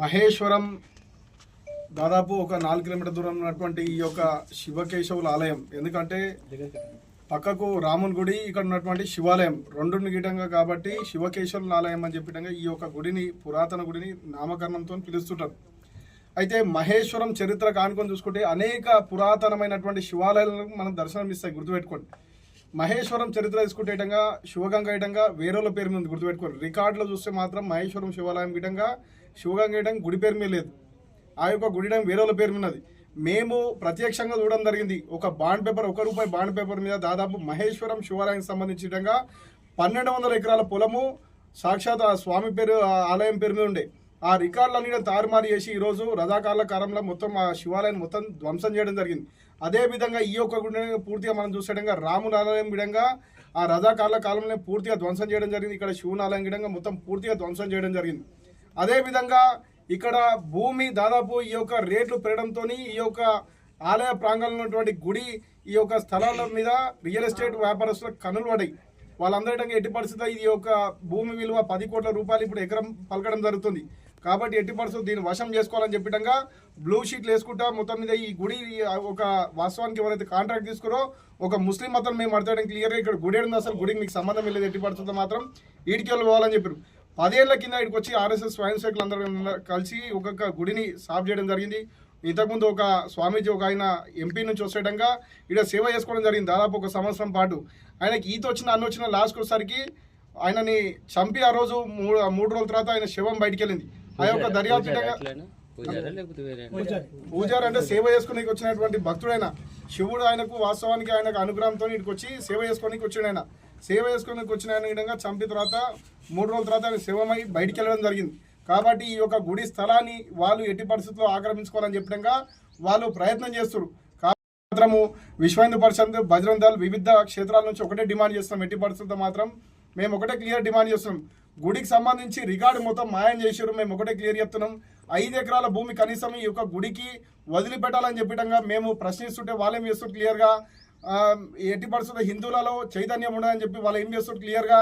మహేశ్వరం దాదాపు ఒక నాలుగు కిలోమీటర్ దూరం ఉన్నటువంటి ఈ యొక్క శివకేశవుల ఆలయం. ఎందుకంటే పక్కకు రాముని గుడి ఇక్కడ ఉన్నటువంటి శివాలయం రెండు గీటంగా కాబట్టి శివకేశవుల ఆలయం అని చెప్పిటంగా ఈ యొక్క గుడిని పురాతన గుడిని నామకరణంతో పిలుస్తుంటారు. అయితే మహేశ్వరం చరిత్ర కానుకొని చూసుకుంటే అనేక పురాతనమైనటువంటి శివాలయాలను మనం దర్శనం ఇస్తాయి గుర్తుపెట్టుకోండి. మహేశ్వరం చరిత్ర తీసుకుంటే ఇటంగా శివగంగ ఇటంగా వేరేల పేరు మీద ఉంది, గుర్తుపెట్టుకోండి. రికార్డులో చూస్తే మాత్రం మహేశ్వరం శివాలయం ఇటంగా శివగంగ ఇటం గుడి పేరు మీద లేదు. ఆ యొక్క గుడి వేరేల పేరు మీద మేము ప్రత్యక్షంగా చూడడం జరిగింది. ఒక బాండ్ పేపర్ ఒక రూపాయి బాండ్ పేపర్ మీద దాదాపు మహేశ్వరం శివాలయానికి సంబంధించి ఇటంగా పన్నెండు వందల ఎకరాల పొలము సాక్షాత్ ఆ స్వామి పేరు ఆ ఆలయం పేరు మీద ఉండే. ఆ రికార్డులన్నీ తారుమారు చేసి ఈరోజు రథాకాల కాలంలో మొత్తం ఆ శివాలయం మొత్తం ధ్వంసం చేయడం జరిగింది. అదే విధంగా ఈ యొక్క గుడి పూర్తిగా మనం చూసేటంగా రాముల ఆలయం విధంగా ఆ రథాకాల కాలంలో పూర్తిగా ధ్వంసం చేయడం జరిగింది. ఇక్కడ శివుని ఆలయం విధంగా మొత్తం పూర్తిగా ధ్వంసం చేయడం జరిగింది. అదే విధంగా ఇక్కడ భూమి దాదాపు ఈ యొక్క రేట్లు పెరగడంతో ఈ యొక్క ఆలయ ప్రాంగణంలో ఉన్నటువంటి గుడి ఈ యొక్క స్థలాల మీద రియల్ ఎస్టేట్ వ్యాపారస్తులకు కన్నులు పడాయి వాళ్ళందరికంగా ఎట్టి పరిస్థితి ఇది యొక్క భూమి విలువ పది కోట్ల రూపాయలు ఇప్పుడు ఎకరం పలకడం జరుగుతుంది. కాబట్టి ఎట్టి పరిస్థితులు దీన్ని వశం చేసుకోవాలని చెప్పడంగా బ్లూ షీట్లు వేసుకుంటా మొత్తం మీద ఈ గుడి ఒక వాస్తవానికి ఎవరైతే కాంట్రాక్ట్ తీసుకురో ఒక ముస్లిం మతం మేము అడతాడని క్లియర్గా ఇక్కడ గుడి ఉంది అసలు గుడికి మీకు సంబంధం లేదు ఎట్టి పరిస్థితులు మాత్రం ఈడికి వెళ్ళి పోవాలని చెప్పారు పదేళ్ళ కింద ఇక్కడికి వచ్చి ఆర్ఎస్ఎస్ స్వయం సేవకులు అందరూ కలిసి ఒక్కొక్క గుడిని సాఫ్ చేయడం జరిగింది. ఇంతకుముందు ఒక స్వామీజీ ఒక ఆయన ఎంపీ నుంచి వచ్చేటంగా ఇక్కడ సేవ చేసుకోవడం జరిగింది దాదాపు ఒక సంవత్సరం పాటు. ఆయనకి ఈత వచ్చిన అన్న వచ్చిన లాస్ట్కి వచ్చేసరికి ఆయనని చంపి ఆ రోజు మూడు మూడు రోజుల తర్వాత ఆయన శవం బయటికి వెళ్ళింది ఆ యొక్క దర్యాప్తు పూజారా లేకపోతే వేరే పూజారి. అంటే సేవ చేసుకునేకి వచ్చినటువంటి భక్తుడైన శివుడు ఆయనకు వాస్తవానికి ఆయనకు అనుగ్రహంతో ఇక్కడికి వచ్చి సేవ చేసుకోనికి వచ్చాడు ఆయన సేవ చేసుకోనికి వచ్చిన ఆయన విధంగా చంపిన తర్వాత మూడు రోజుల తర్వాత ఆయన శివమై బయటికి వెళ్ళడం జరిగింది. కాబట్టి ఈ యొక్క గుడి స్థలాన్ని వాళ్ళు ఎట్టి పరిస్థితుల్లో ఆక్రమించుకోవాలని చెప్పడంగా వాళ్ళు ప్రయత్నం చేస్తారు. మాత్రము విశ్వ హిందూ పరిషత్ బజరంగ్ దళ్ వివిధ క్షేత్రాల నుంచి ఒకటే డిమాండ్ చేస్తున్నాం. ఎట్టి పరిస్థితుల్లో మాత్రం మేము ఒకటే క్లియర్ డిమాండ్ చేస్తున్నాం. గుడికి సంబంధించి రికార్డు మొత్తం మాయం చేశారు. మేము ఒకటే క్లియర్ చెప్తున్నాం. ఐదు ఎకరాల భూమి కనీసం ఈ యొక్క గుడికి వదిలిపెట్టాలని చెప్పడంగా మేము ప్రశ్నిస్తుంటే వాళ్ళేం చేస్తారు క్లియర్గా? ఎట్టి పరిస్థితుల్లో హిందువులలో చైతన్యం ఉండదని చెప్పి వాళ్ళు ఏం చేస్తారు క్లియర్గా?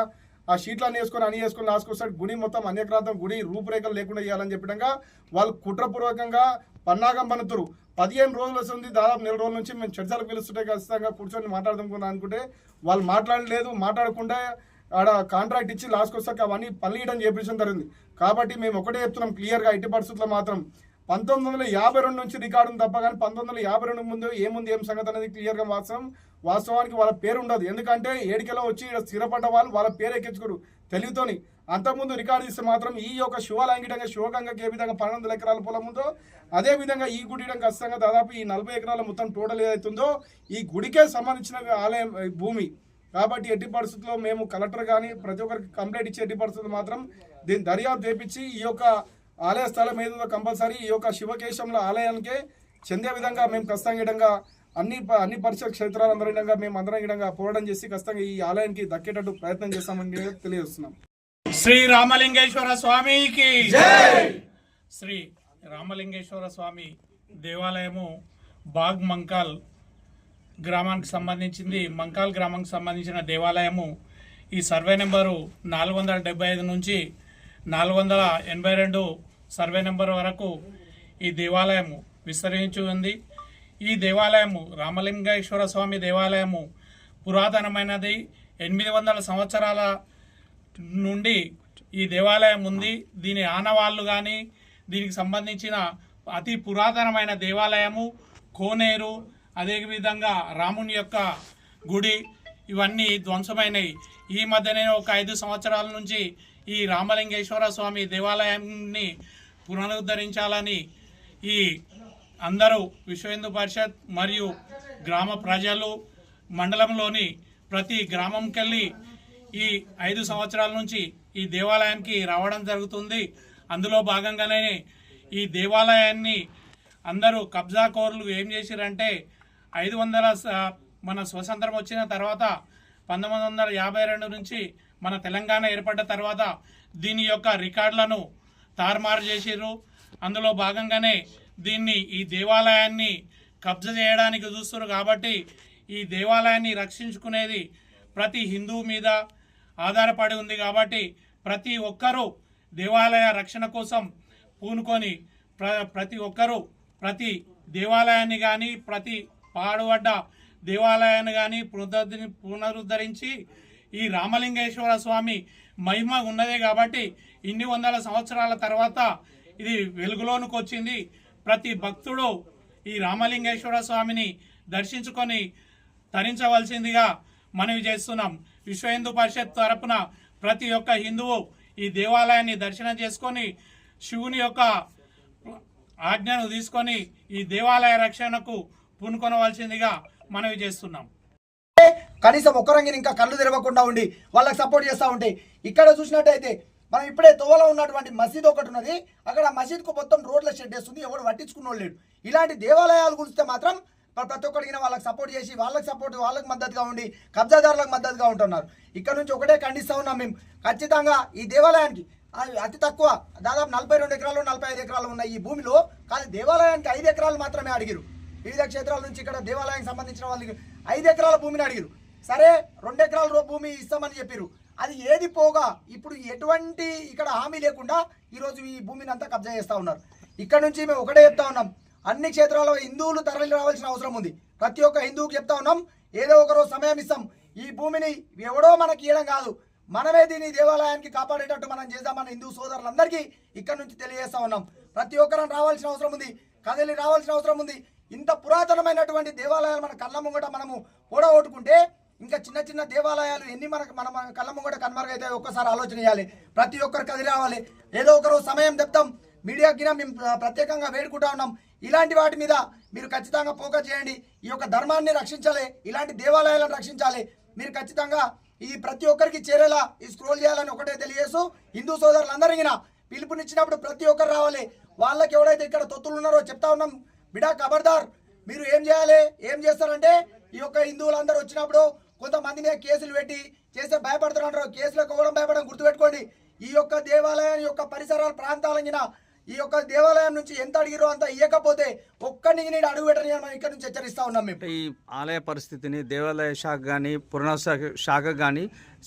ఆ షీట్లన్నీ వేసుకొని అని వేసుకొని లాసుకొస్తాడు గుడి మొత్తం అన్యక్రాంతం గుడి రూపురేఖలు లేకుండా చేయాలని చెప్పడంగా వాళ్ళు కుట్రపూర్వకంగా పన్నాగం పనుతురు పదిహేను రోజులు వస్తుంది దాదాపు నెల రోజుల నుంచి మేము చర్చలకు పిలుస్తుంటే ఖచ్చితంగా కూర్చొని మాట్లాడదాం అనుకుంటే వాళ్ళు మాట్లాడలేదు. మాట్లాడకుండా ఆడ కాంట్రాక్ట్ ఇచ్చి లాస్ట్కి వస్తాక అవన్నీ పనియడం చేపించడం జరిగింది. కాబట్టి మేము ఒకటే చెప్తున్నాం క్లియర్గా ఎట్టి పరిస్థితుల్లో మాత్రం పంతొమ్మిది వందల యాభై రెండు నుంచి రికార్డు తప్ప కానీ పంతొమ్మిది వందల యాభై రెండు ముందు ఏముంది ఏం సంగతి అనేది క్లియర్గా వాస్తవం వాస్తవానికి వాళ్ళ పేరు ఉండదు. ఎందుకంటే ఏడికలో వచ్చి ఇక్కడ స్థిరపడ్డ వాళ్ళు వాళ్ళ పేరు ఎక్కించుకోరు తెలివితోని. అంతకుముందు రికార్డు ఇస్తే మాత్రం ఈ యొక్క శివలాంగిటంగా శివగంగకి ఏ విధంగా పన్నెండు వందల ఎకరాల పొలం ఉందో అదే విధంగా ఈ గుడి ఖచ్చితంగా దాదాపు ఈ నలభై ఎకరాల మొత్తం టోటల్ ఏదైతుందో ఈ గుడికే సంబంధించిన ఆలయం భూమి కాబట్టి ఎట్టి పరిస్థితుల్లో మేము కలెక్టర్ కానీ ప్రతి ఒక్కరికి కంప్లైంట్ ఇచ్చే ఎట్టి పరిస్థితుల్లో మాత్రం దీన్ని దర్యాప్తు చేపించి ఈ యొక్క ఆలయ స్థలం ఏదో కంపల్సరీ ఈ యొక్క శివకేశంల ఆలయానికే చెందే విధంగా మేము ఖచ్చితంగా విధంగా అన్ని ప- అన్ని పరిసర క్షేత్రాలందరి విధంగా మేము అందరం విధంగా పోరాటం చేసి ఖచ్చితంగా ఈ ఆలయానికి దక్కేటట్టు ప్రయత్నం చేస్తామని తెలియజేస్తున్నాం. శ్రీ రామలింగేశ్వర స్వామికి శ్రీ రామలింగేశ్వర స్వామి దేవాలయము బాగ్ మంకాల్ గ్రామానికి సంబంధించింది మంకాల్ గ్రామానికి సంబంధించిన దేవాలయము ఈ సర్వే నెంబరు నాలుగు వందల డెబ్బై ఐదు నుంచి నాలుగు వందల ఎనభై రెండు సర్వే నెంబర్ వరకు ఈ దేవాలయము విస్తరించి ఉంది. ఈ దేవాలయము రామలింగేశ్వర స్వామి దేవాలయము పురాతనమైనది. ఎనిమిది వందల సంవత్సరాల నుండి ఈ దేవాలయం ఉంది. దీని ఆనవాళ్ళు కానీ దీనికి సంబంధించిన అతి పురాతనమైన దేవాలయము కోనేరు అదేవిధంగా రాముని యొక్క గుడి ఇవన్నీ ధ్వంసమైనవి ఈ మధ్యనే ఒక ఐదు సంవత్సరాల నుంచి ఈ రామలింగేశ్వర స్వామి దేవాలయాన్ని పునరుద్ధరించాలని ఈ అందరూ విశ్వ హిందూ పరిషత్ మరియు గ్రామ ప్రజలు మండలంలోని ప్రతి గ్రామంకెళ్ళి ఈ ఐదు సంవత్సరాల నుంచి ఈ దేవాలయానికి రావడం జరుగుతుంది. అందులో భాగంగానే ఈ దేవాలయాన్ని అందరూ కబ్జాకోరులు ఏం చేశారంటే ఐదు వందల మన స్వతంత్రం వచ్చిన తర్వాత పంతొమ్మిది వందల యాభై రెండు నుంచి మన తెలంగాణ ఏర్పడ్డ తర్వాత దీని యొక్క రికార్డులను తారుమారు చేసిర్రు. అందులో భాగంగానే దీన్ని ఈ దేవాలయాన్ని కబ్జా చేయడానికి చూస్తున్నారు కాబట్టి ఈ దేవాలయాన్ని రక్షించుకునేది ప్రతి హిందువు మీద ఆధారపడి ఉంది కాబట్టి ప్రతి ఒక్కరూ దేవాలయ రక్షణ కోసం పూనుకొని ప్ర ప్రతి ఒక్కరూ ప్రతి దేవాలయాన్ని కానీ ప్రతి పాడుబడ్డ దేవాలయాన్ని కానీ పునరుద్ధరి పునరుద్ధరించి ఈ రామలింగేశ్వర స్వామి మహిమ ఉన్నదే కాబట్టి ఇన్ని వందల సంవత్సరాల తర్వాత ఇది వెలుగులోనికి వచ్చింది ప్రతి భక్తుడు ఈ రామలింగేశ్వర స్వామిని దర్శించుకొని తరించవలసిందిగా మనవి చేస్తున్నాం. విశ్వ హిందూ పరిషత్ తరపున ప్రతి ఒక్క హిందువు ఈ దేవాలయాన్ని దర్శనం చేసుకొని శివుని యొక్క ఆజ్ఞను తీసుకొని ఈ దేవాలయ రక్షణకు పూనుకొనవలసిందిగా మనవి చేస్తున్నాం. కనీసం ఒక్కరంగిని ఇంకా కళ్ళు తెరవకుండా ఉండి వాళ్ళకి సపోర్ట్ చేస్తూ ఉంటే ఇక్కడ చూసినట్టయితే మనం ఇప్పుడే తోవలో ఉన్నటువంటి మసీద్ ఒకటి ఉన్నది అక్కడ మసీద్కు మొత్తం రోడ్ల షెడ్ వేస్తుంది ఎవరు పట్టించుకున్నోళ్ళు లేడు. ఇలాంటి దేవాలయాలు గురిస్తే మాత్రం ప్రతి ఒక్కడికి వాళ్ళకి సపోర్ట్ చేసి వాళ్ళకి సపోర్ట్ వాళ్ళకి మద్దతుగా ఉండి కబ్జాదారులకు మద్దతుగా ఉంటున్నారు. ఇక్కడ నుంచి ఒకటే ఖండిస్తూ ఉన్నాం మేము. ఖచ్చితంగా ఈ దేవాలయానికి అతి తక్కువ దాదాపు నలభై రెండు ఎకరాలు నలభై ఐదు ఎకరాలు ఉన్న ఈ భూమిలో కానీ దేవాలయానికి ఐదు ఎకరాలు మాత్రమే అడిగిరు. వివిధ క్షేత్రాల నుంచి ఇక్కడ దేవాలయానికి సంబంధించిన వాళ్ళకి ఐదు ఎకరాల భూమిని అడిగిరు. సరే రెండు ఎకరాల భూమి ఇస్తామని చెప్పారు. అది ఏది పోగా ఇప్పుడు ఎటువంటి ఇక్కడ హామీ లేకుండా ఈరోజు ఈ భూమిని అంతా కబ్జా చేస్తూ ఉన్నారు. ఇక్కడ నుంచి మేము ఒకటే చెప్తా ఉన్నాం. అన్ని క్షేత్రాల్లో హిందువులు తరలి రావాల్సిన అవసరం ఉంది. ప్రతి ఒక్క హిందువుకి చెప్తా ఉన్నాం ఏదో ఒక రోజు సమయం ఇస్తాం. ఈ భూమిని ఎవడో మనకి ఇవ్వడం కాదు. మనమే దీన్ని దేవాలయానికి కాపాడేటట్టు మనం చేద్దాం మన హిందూ సోదరులందరికీ ఇక్కడ నుంచి తెలియజేస్తా ఉన్నాం. ప్రతి ఒక్కరం రావాల్సిన అవసరం ఉంది. కదిలి రావాల్సిన అవసరం ఉంది. ఇంత పురాతనమైనటువంటి దేవాలయాలు మన కళ్ళ ముంగట మనము కూడగొట్టుకుంటే ఇంకా చిన్న చిన్న దేవాలయాలు ఎన్ని మనకు మన కళ్ళ ముంగట కనుమరుగైతే ఒక్కసారి ఆలోచన చేయాలి. ప్రతి ఒక్కరు కదిలి రావాలి. ఏదో ఒకరు సమయం చెప్తాం మీడియా గిన మేము ప్రత్యేకంగా వేడుకుంటా ఉన్నాం. ఇలాంటి వాటి మీద మీరు ఖచ్చితంగా ఫోకస్ చేయండి. ఈ యొక్క ధర్మాన్ని రక్షించాలి. ఇలాంటి దేవాలయాలను రక్షించాలి. మీరు ఖచ్చితంగా ఈ ప్రతి ఒక్కరికి చేరేలా ఈ స్క్రోల్ చేయాలని ఒకటే తెలియజేస్తూ హిందూ సోదరులందరికీ పిలుపునిచ్చినప్పుడు ప్రతి ఒక్కరు రావాలి. వాళ్ళకి ఎవడైతే ఇక్కడ తొత్తులు ఉన్నారో చెప్తా ఉన్నాం. బిడా ఖబర్దార్ మీరు ఏం చేయాలి? ఏం చేస్తారంటే ఈ యొక్క హిందువులందరూ వచ్చినప్పుడు కొంతమంది మీద కేసులు పెట్టి చేస్తే భయపడుతున్నారు కేసులకు ఇవ్వడం భయపడడం గుర్తుపెట్టుకోండి. ఈ యొక్క దేవాలయం యొక్క పరిసరాల ప్రాంతాలంగిన ఈ యొక్క దేవాలయం నుంచి ఎంత అడిగిరో అంత ఇవ్వకపోతే ఒక్కడిని నేను అడుగు పెట్టని మనం ఇక్కడ నుంచి హెచ్చరిస్తా ఉన్నాం మేము. ఈ ఆలయ పరిస్థితిని దేవాలయ శాఖ కానీ పునః శాఖ కానీ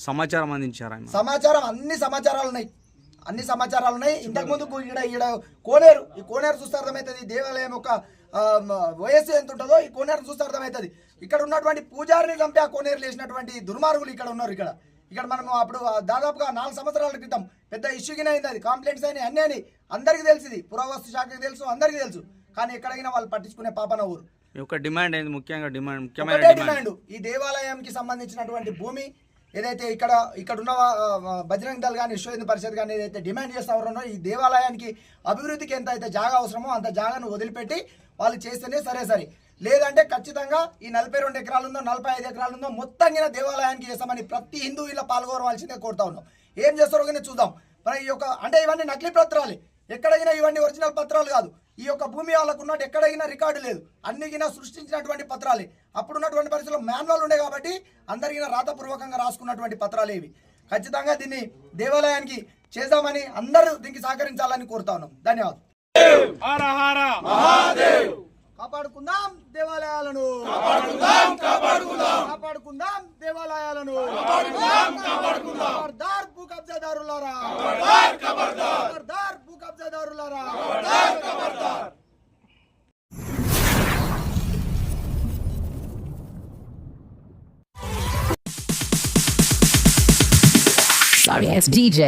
సమాచారం అందించారు సమాచారం అన్ని సమాచారాలు ఉన్నాయి. అన్ని సమాచారాలు ఉన్నాయి. ఇంతకు ముందు ఇక్కడ ఇక్కడ కోనేరు ఈ కోనేరు చూస్తే అర్థమవుతుంది ఈ దేవాలయం యొక్క వయస్సు ఎంత ఉంటుందో ఈ కోనేరు చూస్తే అర్థమవుతుంది ఇక్కడ ఉన్నటువంటి పూజారిని చంపి ఆ కోనేరు లేసినటువంటి దుర్మార్గులు ఇక్కడ ఉన్నారు ఇక్కడ. ఇక్కడ మనం అప్పుడు దాదాపుగా నాలుగు సంవత్సరాల క్రితం పెద్ద ఇష్యూగిన అయింది అది. కంప్లైంట్స్ అయినాయి అన్నీ అని అందరికీ తెలిసింది. పురావస్తు శాఖకి తెలుసు అందరికీ తెలుసు. కానీ ఎక్కడైనా వాళ్ళు పట్టించుకునే పాపన ఊరు. యొక్క డిమాండ్ ముఖ్యంగా డిమాండ్ ముఖ్యమైన డిమాండ్. ఈ దేవాలయంకి సంబంధించినటువంటి భూమి ఏదైతే ఇక్కడ ఇక్కడ ఉన్న బజరంగ దళ కానీ విశ్వహిందూ పరిషత్ కానీ ఏదైతే డిమాండ్ చేస్తూ ఉన్నారో ఈ దేవాలయానికి అభివృద్ధికి ఎంత అయితే జాగా అవసరమో అంత జాగాను వదిలిపెట్టి వాళ్ళు చేస్తేనే సరే సరే. లేదంటే ఖచ్చితంగా ఈ నలభై రెండు ఎకరాలు ఉందో నలభై ఐదు ఎకరాలు ఉందో మొత్తంగా దేవాలయానికి చేస్తామని ప్రతి హిందూ ఇలా పాల్గొనవలసిందే కోరుతా ఉన్నాం. ఏం చేస్తారో కానీ చూద్దాం. మరి ఈ యొక్క అంటే ఇవన్నీ నకిలీ పత్రాలే. ఎక్కడైనా ఇవన్నీ ఒరిజినల్ పత్రాలు కాదు. ఈ యొక్క భూమి వాళ్ళకు ఉన్నట్టు ఎక్కడైనా రికార్డు లేదు. అన్నిగినా సృష్టించినటువంటి పత్రాలే. అప్పుడున్నటువంటి పరిస్థితుల్లో మాన్యువల్ ఉండే కాబట్టి అందరికీ రాతపూర్వకంగా రాసుకున్నటువంటి పత్రాలే ఇవి. ఖచ్చితంగా దీన్ని దేవాలయానికి చేద్దామని అందరూ దీనికి సహకరించాలని కోరుతా ఉన్నాం. ధన్యవాదాలు. హార హార కాపాడుకుందాం దేవాలయాలను. కాపాడుకుందాం దేవాలయాలను ఖబర్దార్ భూ కబ్జాదారులారా. ఖబర్దార్ భూ కబ్జాదారులారా. Sorry ass DJ.